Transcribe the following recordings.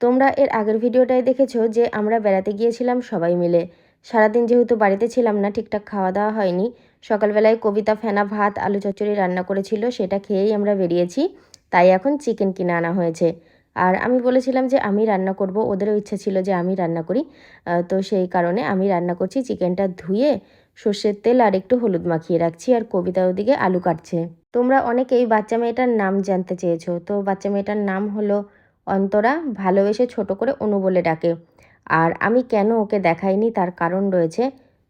তোমরা এর আগের ভিডিওটায় দেখেছ যে আমরা বেড়াতে গিয়েছিলাম সবাই মিলে। সারাদিন যেহেতু বাড়িতে ছিলাম না, ঠিকঠাক খাওয়া দাওয়া হয়নি। সকালবেলায় কবিতা, ফেনা, ভাত, আলু চচ্চড়ি রান্না করেছিল, সেটা খেয়েই আমরা বেরিয়েছি। তাই এখন চিকেন কিনে আনা হয়েছে। আর আমি বলেছিলাম যে আমি রান্না করব, ওদেরও ইচ্ছা ছিল যে আমি রান্না করি। তো সেই কারণে আমি রান্না করছি, চিকেনটা ধুয়ে সর্ষের তেল আর একটু হলুদ মাখিয়ে রাখছি আর কবিতা ওদিকে আলু কাটছে। তোমরা অনেকেই বাচ্চা মেয়েটার নাম জানতে চেয়েছো। তো বাচ্চা মেয়েটার নাম হলো অন্তরা ভালোবেসে ছোট করে অনু বলে ডাকে। আর আমি কেন ওকে দেখাইনি তার কারণ রয়েছে।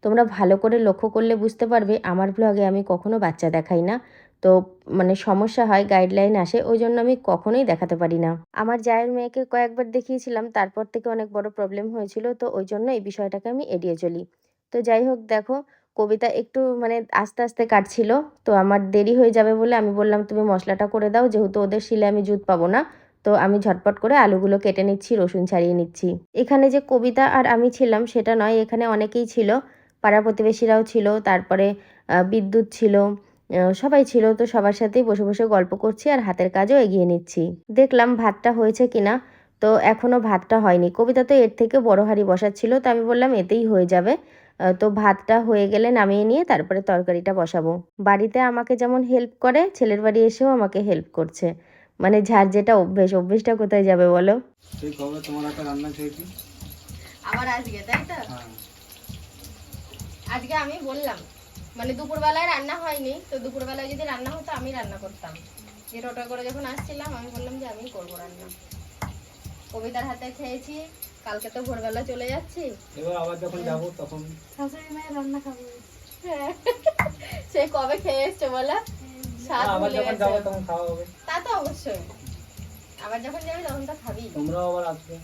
তোমরা ভালো করে লক্ষ্য করলে বুঝতে পারবে, আমার ব্লগে আমি কখনো বাচ্চা দেখাই না। তো মানে সমস্যা হয় গাইডলাইন আসে, ওই জন্য আমি কখনোই দেখাতে পারি না। আমার জায়ের মেয়েকে কয়েকবার দেখিয়েছিলাম, তারপর থেকে অনেক বড় প্রবলেম হয়েছিল, তো ওই জন্য এই বিষয়টাকে আমি এড়িয়ে চলি। তো যাই হোক, দেখো, কবিতা একটু মানে আস্তে আস্তে কাটছিল, তো আমার দেরি হয়ে যাবে বলে আমি বললাম, তুমি মশলাটা করে দাও, যেহেতু ওদের শিলে আমি জুত পাবো না। তো আমি ঝটপট করে আলুগুলো কেটে নিচ্ছি, রসুন ছাড়িয়ে নিচ্ছি। এখানে যে কবিতা আর আমি ছিলাম সেটা নয়, এখানে অনেকেই ছিল। পাড়া প্রতিবেশীরাও ছিল, তারপরে বিদ্যুৎ ছিল সবাই ছিল, তো সবার সাথেই বসে বসে গল্প করছি আর হাতের কাজও এগিয়ে নিচ্ছি। দেখলাম ভাতটা হয়েছে কিনা তো এখনও ভাতটা হয়নি। কবিতা তো এর থেকে বড় হাঁড়ি বসাচ্ছিল তো আমি বললাম এতেই হয়ে যাবে। তো ভাতটা হয়ে গেলে নামিয়ে নিয়ে তারপরে তরকারিটা বসাবো। বাড়িতে আমাকে যেমন হেল্প করে, ছেলের বাড়ি এসেও আমাকে হেল্প করছে। মানে যার যেটা অভ্যেস অভ্যেসটা কোথায় যাবে বলো? সেই কবে তোমার একটা রান্না খেয়েছি? আবার আজকে তাই তো? হ্যাঁ। আজকে আমি বললাম মানে দুপুরবেলায় রান্না হয়নি তো দুপুরবেলায় যদি রান্না হতো আমি রান্না করতাম। যে টোটো করে যখন আসছিলাম আমি বললাম যে আমি করব রান্না। কবিতার হাতে খেয়েছি কালকে তো ভোরবেলা চলে যাচ্ছি। এবার আবার যখন যাব তখন? শাশুড়ি মায়ের রান্না খাব। হ্যাঁ। সে কবে খেয়ে এসছে বলে? স্বাদ আবার যখন যাব তখন খাওয়া হবে। তা তো অবশ্যই। আবার যখন যাবি তখন তো খাবি। তোমরাও আবার আসবে।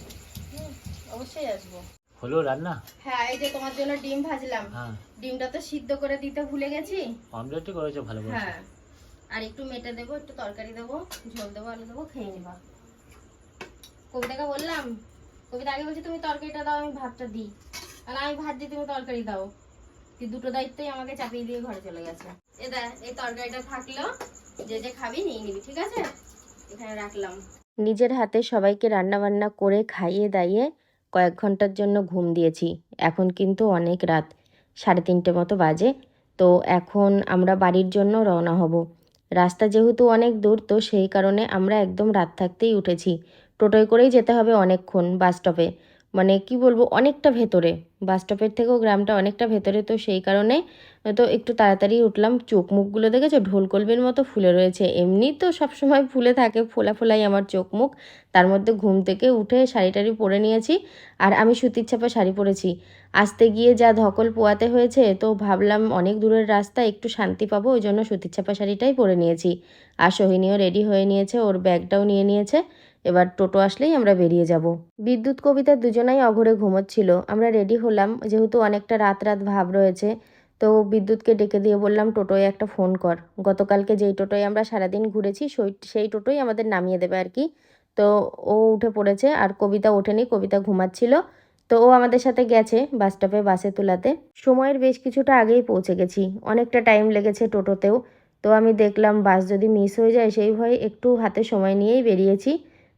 অবশ্যই আসব। হলো রান্না? হ্যাঁ এই যে তোমার জন্য ডিম ভাজলাম। হ্যাঁ। ডিমটা তো সিদ্ধ করে দিতে ভুলে গেছি। অমলেটই করেছ ভালো করে হ্যাঁ। আর একটু মেটে দেবো একটু তরকারি দেবো ঝোল দেবো আলু দেবো খেয়ে নিবা। কবিতাকে বললাম কবিতা আগে বলছি তুমি তরকারিটা দাও আমি ভাতটা দিই। আর আমি ভাত দিই তুমি তরকারি দাও। দুটো দায়িত্বই আমাকে চাপিয়ে দিয়ে ঘরে চলে গেছে। এটা এই তরকারিটা থাকল, যে যে খাবি নিয়ে নিবি, ঠিক আছে? এখানে রাখলাম। নিজের হাতে সবাইকে রান্না বান্না করে খাইয়ে দাইয়ে কয়েক ঘণ্টার জন্য ঘুম দিয়েছি। এখন কিন্তু অনেক রাত, সাড়ে তিনটে মতো বাজে। তো এখন আমরা বাড়ির জন্য রওনা হব। রাস্তা যেহেতু অনেক দূর, তো সেই কারণে আমরা একদম রাত থাকতেই উঠেছি। টোটোয় করেই যেতে হবে অনেকক্ষণ বাস স্টপে। মানে কি বলব, অনেকটা ভেতরে। বাস স্টপের থেকেও গ্রামটা অনেকটা ভেতরে, তো সেই কারণে, তো একটু তাড়াতাড়ি উঠলাম। চোখ মুখগুলো দেখেছ? ঢোলকলবির মতো ফুলে রয়েছে। এমনি তো সবসময় ফুলে থাকে, ফোলা ফোলাই আমার চোখ মুখ। তার মধ্যে ঘুম থেকে উঠে শাড়ি টাড়ি পরে নিয়েছি, আর আমি সুতির ছাপা শাড়ি পরেছি। আসতে গিয়ে যা ধকল পোয়াতে হয়েছে, তো ভাবলাম অনেক দূরের রাস্তা, একটু শান্তি পাবো, ওই জন্য সুতির ছাপা শাড়িটাই পরে নিয়েছি। আর সোহিনীও রেডি হয়ে নিয়েছে, ওর ব্যাগটাও নিয়ে নিয়েছে। এবার টোটো আসলেই আমরা বেরিয়ে যাব। বিদ্যুৎ কবিতা দুজনাই অঘরে ঘুমোচ্ছিল। আমরা রেডি হলাম, যেহেতু অনেকটা রাত রাত ভাব রয়েছে, তো বিদ্যুৎকে ডেকে দিয়ে বললাম, টোটোয় একটা ফোন কর। গতকালকে যেই টোটোয় আমরা সারাদিন ঘুরেছি সেই টোটোই আমাদের নামিয়ে দেবে আর কি। তো ও উঠে পড়েছে, আর কবিতা ওঠেনি, কবিতা ঘুমাচ্ছিল। তো ও আমাদের সাথে গেছে বাস স্টপে, বাসে তোলাতে। সময়ের বেশ কিছুটা আগেই পৌঁছে গেছি। অনেকটা টাইম লেগেছে টোটোতেও। তো আমি দেখলাম, বাস যদি মিস হয়ে যায়, সেই ভয়ে একটু হাতে সময় নিয়েই বেরিয়েছি।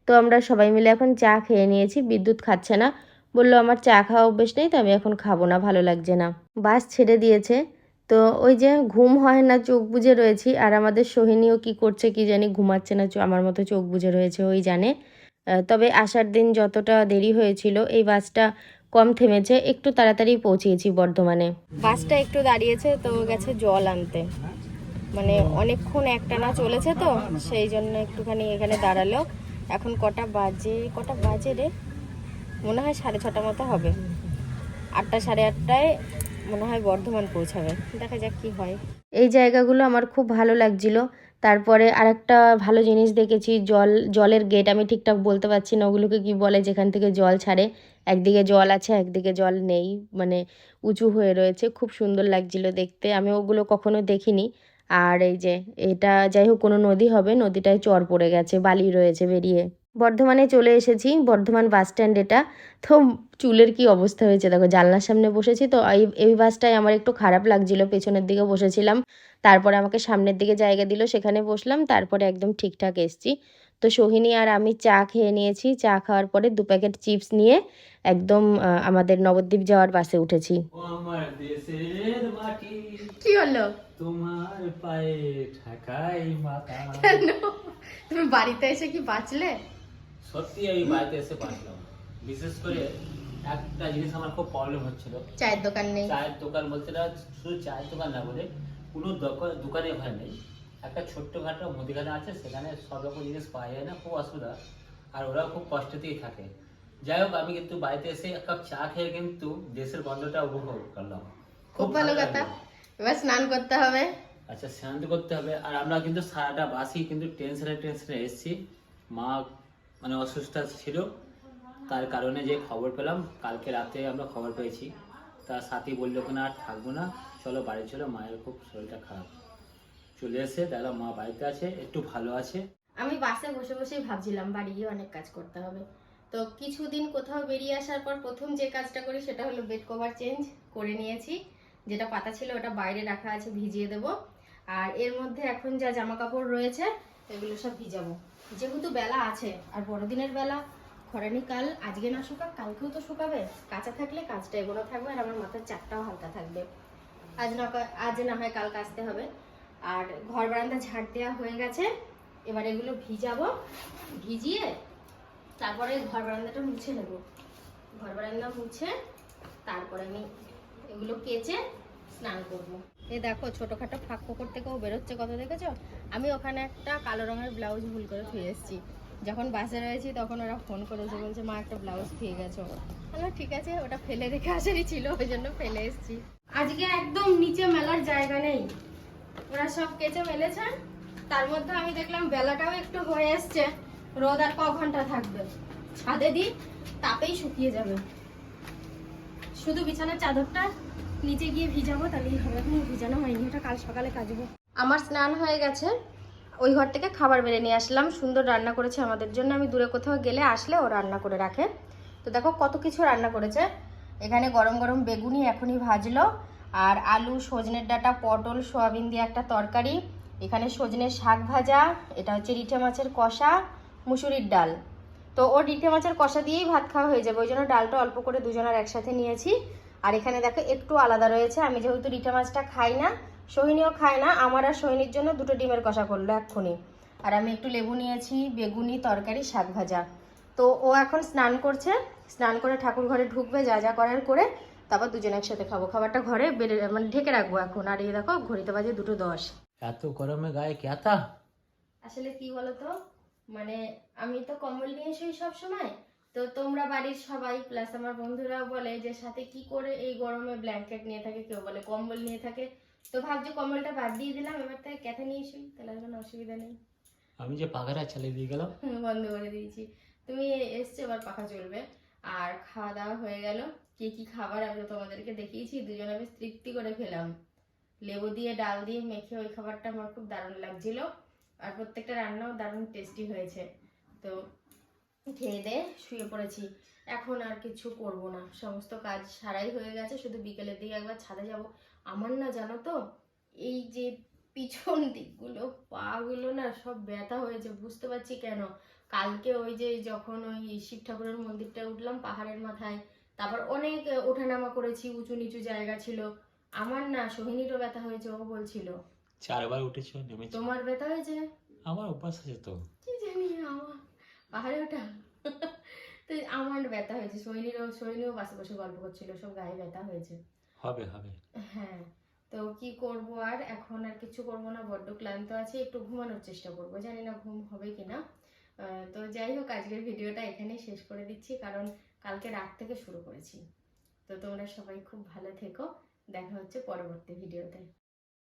তো আমরা সবাই মিলে এখন চা খেয়ে নিয়েছি। বিদ্যুৎ খাচ্ছে না। বলল, আমার চা খাওয়া অভ্যেস নেই, তো আমি এখন খাব না, ভালো লাগছে না। বাস ছেড়ে দিয়েছে। তো ওই যে ঘুম হয় না, চোখ বুজে রয়েছি। আর আমাদের সোহিনীও কি করছে কি জানি ঘুমাচ্ছে না আমার মতো চোখ বুজে রয়েছে, ওই জানে। তবে আসার দিন যতটা দেরি হয়েছিল, এই বাসটা কম থেমেছে। একটু তাড়াতাড়ি পৌঁছিয়েছি বর্ধমানে। বাসটা একটু দাঁড়িয়েছে, তো গেছে জল আনতে। মানে অনেকক্ষণ একটানা চলেছে তো, সেই জন্য একটুখানি এখানে দাঁড়াল। এখন কটা বাজে কটা বাজে রে? মনে হয় সাড়ে ছটা মতো হবে। আটটা, সাড়ে আটটায় মনে হয় বর্ধমান পৌঁছাবে। দেখা যাক কি হয়। এই জায়গাগুলো আমার খুব ভালো লাগছিল। তারপরে আরেকটা ভালো জিনিস দেখেছি, জল, জলের গেট আমি ঠিকঠাক বলতে পারছি না, ওগুলোকে কি বলে যেখান থেকে জল ছাড়ে। একদিকে জল আছে, একদিকে জল নেই মানে উঁচু হয়ে রয়েছে। খুব সুন্দর লাগছিল দেখতে। আমি ওগুলো কখনো দেখিনি। আর এই যে, এটা যাই হোক, কোনো নদী হবে, নদীটায় চর পড়ে গেছে, বালি রয়েছে বেরিয়ে। বর্ধমানে চলে এসেছি, বর্ধমান বাস স্ট্যান্ড এটা। তো চুলের কি অবস্থা হয়েছে? দেখো, জানলার সামনে বসেছি তো, এই এই বাসটায় আমার একটু খারাপ লাগছিল, পেছনের দিকে বসেছিলাম। তারপরে আমাকে সামনের দিকে জায়গা দিল, সেখানে বসলাম, তারপরে একদম ঠিকঠাক এসছি। তো সোহিনী আর আমি চা খেয়ে নিয়েছি। চা খাওয়ার পরে দু প্যাকেট চিপস নিয়ে একদম আমাদের নবদ্বীপ যাওয়ার বাসে উঠেছি। ও আমার দেশের মাটি। কি হলো? তোমার পায়ে ঠাকাই মাথা। তুমি বাড়িতে এসে কি বাঁচলে? সত্যি আমি বাড়িতে এসে বাঁচলাম। বিশেষ করে একটা জিনিস আমার খুব প্রবলেম হচ্ছিল। চায়ের দোকান নেই। চায়ের দোকান বলতে না শুধু চায়ের দোকান না বলে কোনো দোকান দোকানে ওখানে নেই। একটা ছোট্টখাটো মুদিখানা আছে সেখানে সব রকম জিনিস পাওয়া যায় না খুব অসুবিধা। আর ওরা খুব কষ্টতেই থাকে। যাই হোক আমি কিন্তু বাড়িতে এসে এক কাপ চা খেয়ে কিন্তু দেশের গন্ধটা উপভোগ করলাম। খুব ভালো কথা। এবার স্নান করতে হবে। আচ্ছা শান্ত করতে হবে। আর আমরা কিন্তু সারাটা বাসি কিন্তু টেনশনে টেনশনে এসেছি। মা মানে অসুস্থ ছিল তার কারণে যে খবর পেলাম কালকে রাতে আমরা খবর পেয়েছি। তার সাথী বলল কিনা আর থাকব না। চলো বাড়ি চলো মায়ের খুব শরীরটা খারাপ। চলে এসে দেখলাম মা বাড়িতে আছে, একটু ভালো আছে। আমি বাসে বসে বসেই ভাবছিলাম বাড়ি গিয়ে অনেক কাজ করতে হবে। তো কিছুদিন কোথাও বেরিয়ে আসার পর প্রথম যে কাজটা করি সেটা হলো বেড কভার চেঞ্জ করে নিয়েছি। যেটা পাতা ছিল ওটা বাইরে রাখা আছে, ভিজিয়ে দেব। আর এর মধ্যে এখন যা জামা কাপড় রয়েছে, এগুলো সব ভিজাবো। যেহেতু বেলা আছে, আর বড়দিনের বেলা, খরানি কাল, আজকে না শুকাক, কালকেও তো শুকাবে। কাঁচা থাকলে কাজটা এগোনো থাকবে, আর আমার মাথার চারটাও হালকা থাকবে। আজ না আজ না হয় কাল কাচতে হবে। আর ঘর বারান্দা ঝাড় দেওয়া হয়ে গেছে। এবার এগুলো ভিজাবো, ভিজিয়ে তারপরে ঘর বারান্দাটা মুছে নেব। ঘর বারান্দা মুছে তারপরে আমি এগুলো কেচে স্নান করব। এ দেখো, ছোটোখাটো ফাঁক ফোকর থেকেও বেরোচ্ছে কত দেখেছ? আমি ওখানে একটা কালো রঙের ব্লাউজ ভুল করে ফিরে এসেছি। যখন বাসে রয়েছি তখন ওরা ফোন করেছে, বলছে, মা, একটা ব্লাউজ পেয়ে গেছো। বললাম, ঠিক আছে, ওটা ফেলে রেখে আসারই ছিল, ওই জন্য ফেলে এসেছি। আজকে একদম নিচে মেলার জায়গা নেই। ওরা সব কেচে মেলেছে তার মধ্যে আমি দেখলাম বেলাটাও একটু হয়ে এসছে রোদ আর ক ঘণ্টা থাকবে। ছাদে দিই তাপেই শুকিয়ে যাবে। শুধু বিছানার চাদরটা নিচে গিয়ে ভিজাবো, তাহলেই হবে। এখন ভিজানো হয়নি, ওটা কাল সকালে কাচবো। আমার স্নান হয়ে গেছে। ওই ঘর থেকে খাবার বেড়ে নিয়ে আসলাম। সুন্দর রান্না করেছে আমাদের জন্য। আমি দূরে কোথাও গেলে আসলে ও রান্না করে রাখে। তো দেখো কত কিছু রান্না করেছে। এখানে গরম গরম বেগুনি এখনই ভাজলো। আর আলু, সজনের ডাঁটা, পটল, সোয়াবিন দিয়ে একটা তরকারি। এখানে সজনের শাক ভাজা, এটা হচ্ছে রিঠে মাছের কষা, মুসুরির ডাল। তো ও রিঠে মাছের কষা দিয়েই ভাত খাওয়া হয়ে যাবে, ওই জন্য ডালটা অল্প করে দুজনের একসাথে নিয়েছি। আর এখানে দেখো একটু আলাদা রয়েছে, আমি যেহেতু রিঠে মাছটা খাই না, সোহিনীও খায় না, আমার আর সোহিনীর জন্য দুটো ডিমের কষা করল এক্ষুনি। আর আমি একটু লেবু নিয়েছি, বেগুনি, তরকারি, শাক ভাজা। তো ও এখন স্নান করছে, স্নান করে ঠাকুর ঘরে ঢুকবে, যা যা করার করে তারপর দুজন একসাথে খাব। খাবারটা ঘরে বেড়ে মানে ঢেকে রাখব এখন। আর এই দেখো ঘড়িতে বাজে দুটো দশ। এত গরমে গায়ে ক্যাথা আসলে কি বলতো? মানে আমি তো কম্বল নিয়ে শুই সব সময় তো তোমরা বাড়ির সবাই প্লাস আমার বন্ধুরাও বলে যে সাথে কি করে এই গরমে ব্ল্যাঙ্কেট নিয়ে থাকে? কেউ বলে কম্বল নিয়ে থাকে। তো ভাবছি কম্বলটা বাদ দিয়ে দিলাম এবার থেকে ক্যাথে নিয়ে শুই। তাহলে আর কোনো অসুবিধা নেই। আমি যে পাখাটা চালিয়ে দিয়ে গেলাম। বন্ধ করে দিয়েছি। তুমি এসছো এবার পাখা চলবে। আর খাওয়া দাওয়া হয়ে গেল। কি কি খাবার আমি তোমাদেরকে দেখিয়েছি, দুজনে আমি তৃপ্তি করে খেলাম। লেবু দিয়ে, ডাল দিয়ে মেখে ওই খাবারটা আমার খুব দারুণ লাগছিল আর প্রত্যেকটা রান্নাও দারুণ টেস্টি হয়েছে। তো খেয়ে দিয়ে শুয়ে পড়েছি। এখন আর কিছু করব না। সমস্ত কাজ সারাই হয়ে গেছে। শুধু বিকেলের দিকে একবার ছাদে যাব। আমার না জানো তো, এই যে পিছন দিকগুলো, পাগুলো না সব ব্যথা হয়েছে। বুঝতে পারছি কেন? কালকে ওই যে যখন ওই শিব ঠাকুরের মন্দিরটা উঠলাম পাহাড়ের মাথায় তারপর অনেক ওঠানামা করেছি উঁচু নিচু জায়গা ছিল। আমার না সোহিনীরও ব্যথা হয়েছে ও বলছিল। চারবার উঠেছ নেমেছ। তোমার ব্যথা হয়েছে? আমার অভ্যাস আছে তো। কি জানি আমার পাহাড়ে ওঠা। তো আমার ব্যথা হয়েছে সোহিনীরও সোহিনীও পাশে বসে গল্প করছিল সব গায়ে ব্যথা হয়েছে। হবে হবে। হ্যাঁ তো কি করব আর? এখন আর কিছু করব না বড্ড ক্লান্ত আছে একটু ঘুমানোর চেষ্টা করব। জানি না ঘুম হবে কিনা। তো যাই হোক আজকের ভিডিওটা এখানেই শেষ করে দিচ্ছি কারণ কালকে রাত থেকে শুরু করেছি। তো তোমরা সবাই খুব ভালো থেকো। দেখা হচ্ছে পরবর্তী ভিডিওতে।